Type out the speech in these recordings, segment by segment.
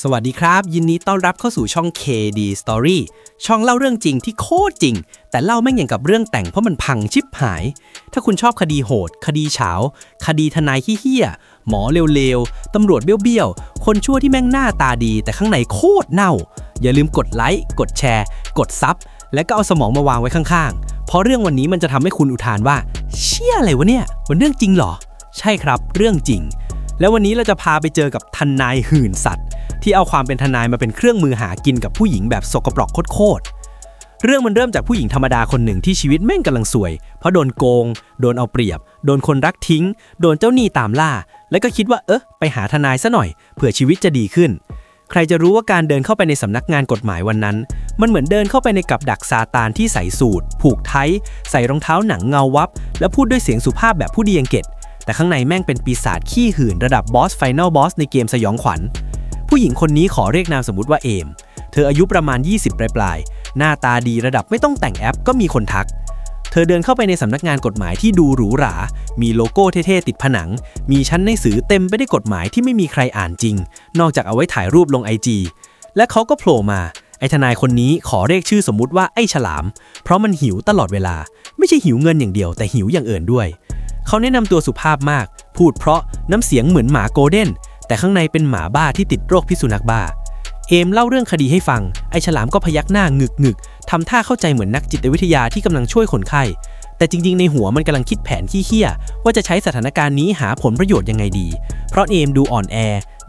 สวัสดีครับ ยินดีต้อนรับเข้าสู่ช่อง KD Story ช่องเล่าเรื่องจริงที่โคตรจริง แต่เล่าแม่งอย่างกับเรื่องแต่งเพราะมันพังชิบหาย ถ้าคุณชอบคดีโหด คดีเฉาคดีทนายขี้เหี้ยหมอเร็วๆ ตำรวจเบี้ยวๆ คนชั่วที่แม่งหน้าตาดีแต่ข้างในโคตรเน่า อย่าลืมกดไลค์กดแชร์ กดซับและก็เอาสมองมาวางไว้ข้างๆ เพราะเรื่องวันนี้มันจะทำให้คุณอุทานว่า เชี่ยอะไรวะเนี่ยมันเรื่องจริงเหรอ ใช่ครับเรื่องจริง แล้ววันนี้เราจะพาไปเจอกับทนายหื่นสัตว์ ที่เอาความเป็นทนายมาเป็นเครื่องมือหากินกับผู้หญิงแบบสกปรกโคตรเรื่องมันเริ่มจากผู้หญิงธรรมดาคนหนึ่งที่ชีวิตแม่งกำลังสวย เพราะโดนโกง โดนเอาเปรียบ โดนคนรักทิ้ง โดนเจ้าหนี้ตามล่า แล้วก็คิดว่าเอ๊ะไปหาทนายซะหน่อยเผื่อชีวิตจะดีขึ้น ใครจะรู้ว่าการเดินเข้าไปในสำนักงานกฎหมายวันนั้น มันเหมือนเดินเข้าไปในกับดักซาตานที่ใส่สูทผูกไทใส่รองเท้าหนังเงาวับ และพูดด้วยเสียงสุภาพแบบผู้ดีอังเกตแต่ข้างในแม่งเป็นปีศาจขี้หื่นระดับ บอสไฟนอลบอสในเกมสยองขวัญ ผู้หญิงคนนี้ขอเรียกนามสมมติว่าเอม เธออายุประมาณ 20 ปลายปลายๆหน้าตาดีระดับไม่ต้องแต่งแอปก็มีคนทัก เธอเดินเข้าไปในสำนักงานกฎหมายที่ดูหรูหรา มีโลโก้เท่ๆติดผนัง มีชั้นหนังสือเต็มไปด้วยกฎหมายที่ไม่มีใครอ่านจริง นอกจากเอาไว้ถ่ายรูปลงไอจีและเขาก็โผล่มา ไอ้ทนายคนนี้ขอเรียกชื่อสมมุติว่าไอ้ฉลาม เพราะมันหิวตลอดเวลา ไม่ใช่หิวเงินอย่างเดียวแต่หิวอย่างอื่นด้วย เขาแนะนำตัวสุภาพมาก พูดเพราะน้ำเสียงเหมือนหมาโกลเด้น แต่ข้างในเป็นหมาบ้าที่ติดโรคพิษสุนัขบ้า เอมเล่าเรื่องคดีให้ฟัง ไอ้ฉลามก็พยักหน้างึกงึกทำท่าเข้าใจเหมือนนักจิตวิทยาที่กำลังช่วยคนไข้ แต่จริงๆ ในหัวมันกำลังคิดแผนขี้เหี้ยว่าจะใช้สถานการณ์นี้หาผลประโยชน์ยังไงดี เพราะเอมดูอ่อนแอ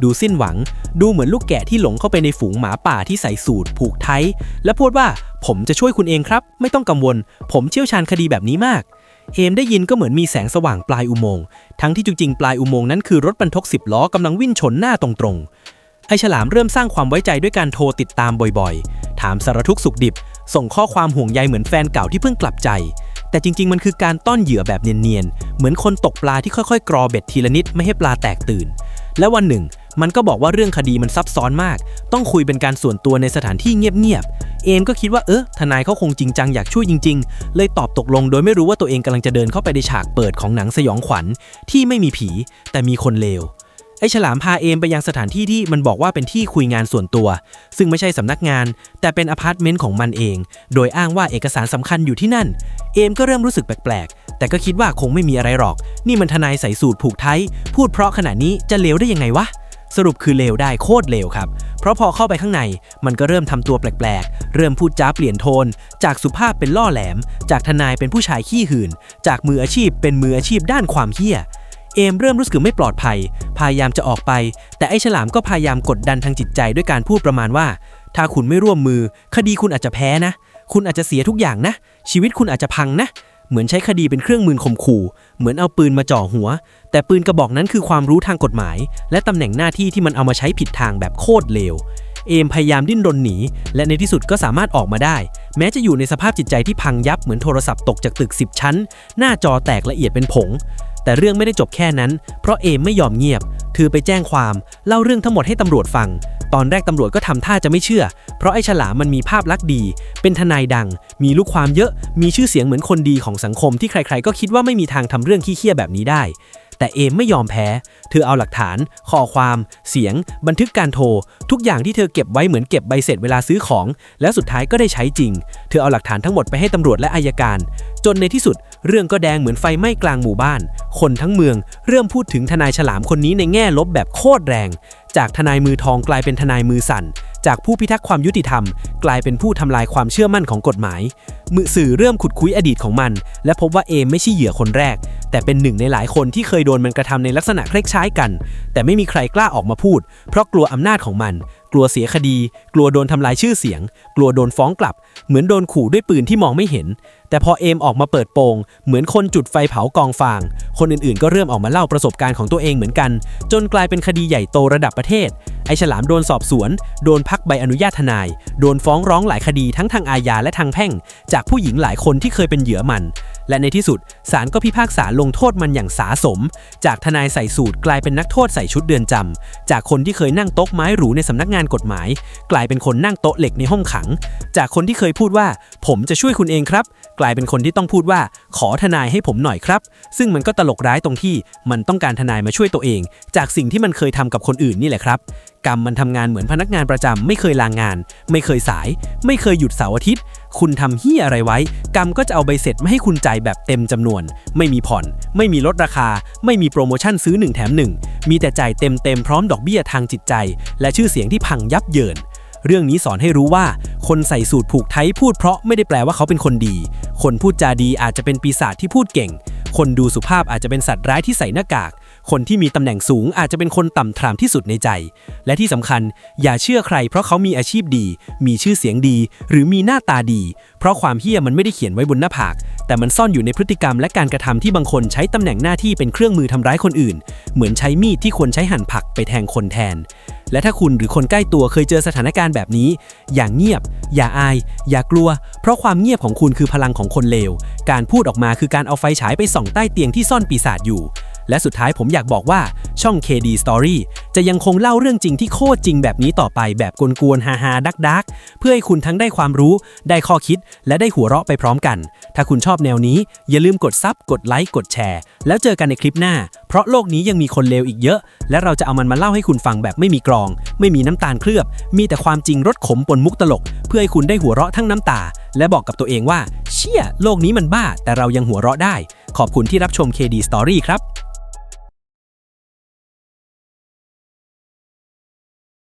ดูสิ้นหวัง ดูเหมือนลูกแกะที่หลงเข้าไปในฝูงหมาป่าที่ใส่สูตรผูกไทยและพูดว่าผมจะช่วยคุณเองครับ ไม่ต้องกังวล ผมเชี่ยวชาญคดีแบบนี้มาก เอมได้ยินก็เหมือนมีแสงสว่างปลายอุโมงค์ทั้งที่จริงๆ ปลายอุโมงค์นั้นคือรถบรรทุกสิบล้อกำลังวิ่งชนหน้าตรงๆ ไอฉลามเริ่มสร้างความไว้ใจด้วยการโทรติดตามบ่อยๆ ถามสารทุกสุขดิบ ส่งข้อความห่วงใยเหมือนแฟนเก่าที่เพิ่งกลับใจ แต่จริงๆ มันคือการต้อนเหยื่อแบบเนียนๆ เหมือนคนตกปลาที่ค่อยๆ กรอเบ็ดทีละนิดไม่ให้ปลาแตกตื่น และวันหนึ่ง มันก็บอกว่าเรื่องคดีมันซับซ้อนมาก ต้องคุยเป็นการส่วนตัวในสถานที่เงียบๆ เอมก็คิดว่าเออทนายเขาคงจริงจังอยากช่วยจริง ๆ เลยตอบตกลงโดยไม่รู้ว่าตัวเองกำลังจะเดินเข้าไปในฉากเปิดของหนังสยองขวัญที่ไม่มีผี แต่มีคนเลวไอ้ฉลามพาเอมไปยังสถานที่ที่มันบอกว่าเป็นที่คุยงานส่วนตัว ซึ่งไม่ใช่สำนักงาน แต่เป็นอพาร์ตเมนต์ของมันเอง โดยอ้างว่าเอกสารสำคัญอยู่ที่นั่น เอมก็เริ่มรู้สึกแปลกๆ แต่ก็คิดว่าคงไม่มีอะไรหรอก นี่มันทนายใส่สูตรผูกไทย พูดเพราะขนาดนี้จะเลวได้ยังไงวะ สรุปคือเลวได้โคตรเลวครับ เพราะพอเข้าไปข้างในมันก็เริ่มทำตัวแปลกๆ เริ่มพูดจ้าเปลี่ยนโทน จากสุภาพเป็นล่อแหลม จากทนายเป็นผู้ชายขี้หื่น จากมืออาชีพเป็นมืออาชีพด้านความเหี้ยเอมเริ่มรู้สึกไม่ปลอดภัย พยายามจะออกไป แต่ไอ้ฉลามก็พยายามกดดันทางจิตใจด้วยการพูดประมาณว่า ถ้าคุณไม่ร่วมมือ คดีคุณอาจจะแพ้นะ คุณอาจจะเสียทุกอย่างนะ ชีวิตคุณอาจจะพังนะ เหมือนใช้คดีเป็นเครื่องมือข่มขู่ เหมือนเอาปืนมาจ่อหัว แต่ปืนกระบอกนั้นคือความรู้ทางกฎหมาย และตำแหน่งหน้าที่ที่มันเอามาใช้ผิดทางแบบโคตรเลว เอมพยายามดิ้นรนหนี และในที่สุดก็สามารถออกมาได้ แม้จะอยู่ในสภาพจิตใจที่พังยับเหมือนโทรศัพท์ตกจากตึก 10 ชั้น หน้าจอแตกละเอียดเป็นผง แต่เรื่องไม่ได้จบแค่นั้น เพราะเอมไม่ยอมเงียบ เธอไปแจ้งความ เล่าเรื่องทั้งหมดให้ตำรวจฟัง ตอนแรกตำรวจก็ทำท่าจะไม่เชื่อ เพราะไอ้ฉลามมันมีภาพลักษณ์ดี เป็นทนายดัง มีลูกความเยอะ มีชื่อเสียงเหมือนคนดีของสังคมที่ใครๆ ก็คิดว่าไม่มีทางทำเรื่องขี้เคี้ยแบบนี้ได้ แต่เอมไม่ยอมแพ้ เธอเอาหลักฐาน ข้อความ เสียง บันทึกการโทร ทุกอย่างที่เธอเก็บไว้เหมือนเก็บใบเสร็จเวลาซื้อของ แล้วสุดท้ายก็ได้ใช้จริง เธอเอาหลักฐานทั้งหมดไปให้ตำรวจและอายการ จนในที่สุด เรื่องก็แดงเหมือนไฟไหม้กลางหมู่บ้าน คนทั้งเมืองเริ่มพูดถึงทนายฉลามคนนี้ในแง่ลบแบบโคตรแรง จากทนายมือทองกลายเป็นทนายมือสั่น จากผู้พิทักษ์ความยุติธรรม กลายเป็นผู้ทำลายความเชื่อมั่นของกฎหมาย มือสื่อเริ่มขุดคุยอดีตของมัน และพบว่าเอมไม่ใช่เหยื่อคนแรก แต่เป็นหนึ่งในหลายคนที่เคยโดนมันกระทำในลักษณะคล้ายๆกัน แต่ไม่มีใครกล้าออกมาพูด เพราะกลัวอำนาจของมัน กลัวเสียคดี กลัวโดนทำลายชื่อเสียง กลัวโดนฟ้องกลับ เหมือนโดนขู่ด้วยปืนที่มองไม่เห็น แต่พอเอมออกมาเปิดโปง เหมือนคนจุดไฟเผากองฟาง คนอื่นๆ ก็เริ่มออกมาเล่าประสบการณ์ของตัวเองเหมือนกัน จนกลายเป็นคดีใหญ่โตระดับประเทศ ไอฉลามโดนสอบสวน โดนพักใบอนุญาตทนาย โดนฟ้องร้องหลายคดีทั้งทางอาญาและทางแพ่ง จากผู้หญิงหลายคนที่เคยเป็นเหยื่อมัน และในที่สุดศาลก็พิพากษาลงโทษมันอย่างสาสม จากทนายใส่สูตรกลายเป็นนักโทษใส่ชุดเดือนจำ จากคนที่เคยนั่งโต๊ะไม้หรูในสำนักงานกฎหมาย กลายเป็นคนนั่งโต๊ะเหล็กในห้องขัง จากคนที่เคยพูดว่า ผมจะช่วยคุณเองครับ กลายเป็นคนที่ต้องพูดว่า ขอทนายให้ผมหน่อยครับ ซึ่งมันก็ตลกร้ายตรงที่มันต้องการทนายมาช่วยตัวเอง จากสิ่งที่มันเคยทำกับคนอื่นนี่แหละครับกรรมมันทำงานเหมือนพนักงานประจำไม่เคยลางงาน ไม่เคยสาย ไม่เคยหยุดเสาร์อาทิตย์ คุณทำเฮียอะไรไว้ กรรมก็จะเอาใบเสร็จไมาให้คุณจ่ายแบบเต็มจำนวน ไม่มีผ่อน ไม่มีลดราคา ไม่มีโปรโมชั่นซื้อ 1 แถม 1 มีแต่จ่ายเต็มเต็มพร้อมดอกเบี้ยทางจิตใจ และชื่อเสียงที่พังยับเยิน เรื่องนี้สอนให้รู้ว่า คนใส่สูตรผูกไทยพูดเพราะไม่ได้แปลว่าเขาเป็นคนดี คนพูดจาดีอาจจะเป็นปีศาจที่พูดเก่ง คนดูสุภาพอาจจะเป็นสัตว์ร้ายที่ใส่หน้ากาก คนที่มีตำแหน่งสูงอาจจะเป็นคนต่ำทรามที่สุดในใจ และที่สำคัญอย่าเชื่อใคร เพราะเขามีอาชีพดี มีชื่อเสียงดี หรือมีหน้าตาดี เพราะความเฮี้ยมันไม่ได้เขียนไว้บนหน้าผาก แต่มันซ่อนอยู่ในพฤติกรรมและการกระทำที่บางคนใช้ตำแหน่งหน้าที่เป็นเครื่องมือทำร้ายคนอื่น เหมือนใช้มีดที่ควรใช้หั่นผักไปแทงคนแทน และถ้าคุณหรือคนใกล้ตัวเคยเจอสถานการณ์แบบนี้ อย่างเงียบ อย่าอาย อย่ากลัว เพราะความเงียบของคุณคือพลังของคนเลว การพูดออกมาคือการเอาไฟฉายไปส่องใต้เตียงที่ซ่อนปีศาจอยู่ และสุดท้ายผมอยากบอกว่าช่อง KD Story จะยังคงเล่าเรื่องจริงที่โคตรจริงแบบนี้ต่อไปแบบกวนๆฮาฮาดักดักๆ เพื่อให้คุณทั้งได้ความรู้ ได้ข้อคิด และได้หัวเราะไปพร้อมกัน ถ้าคุณชอบแนวนี้ อย่าลืมกดซับกดไลค์กดแชร์ แล้วเจอกันในคลิปหน้า เพราะโลกนี้ยังมีคนเลวอีกเยอะ และเราจะเอามันมาเล่าให้คุณฟังแบบไม่มีกรอง ไม่มีน้ำตาลเคลือบ มีแต่ความจริงรสขมปนมุกตลก เพื่อให้คุณได้หัวเราะทั้งน้ำตา และบอกกับตัวเองว่า เชี่ย โลกนี้มันบ้า แต่เรายังหัวเราะได้ ขอบคุณที่รับชม KD Story ครับ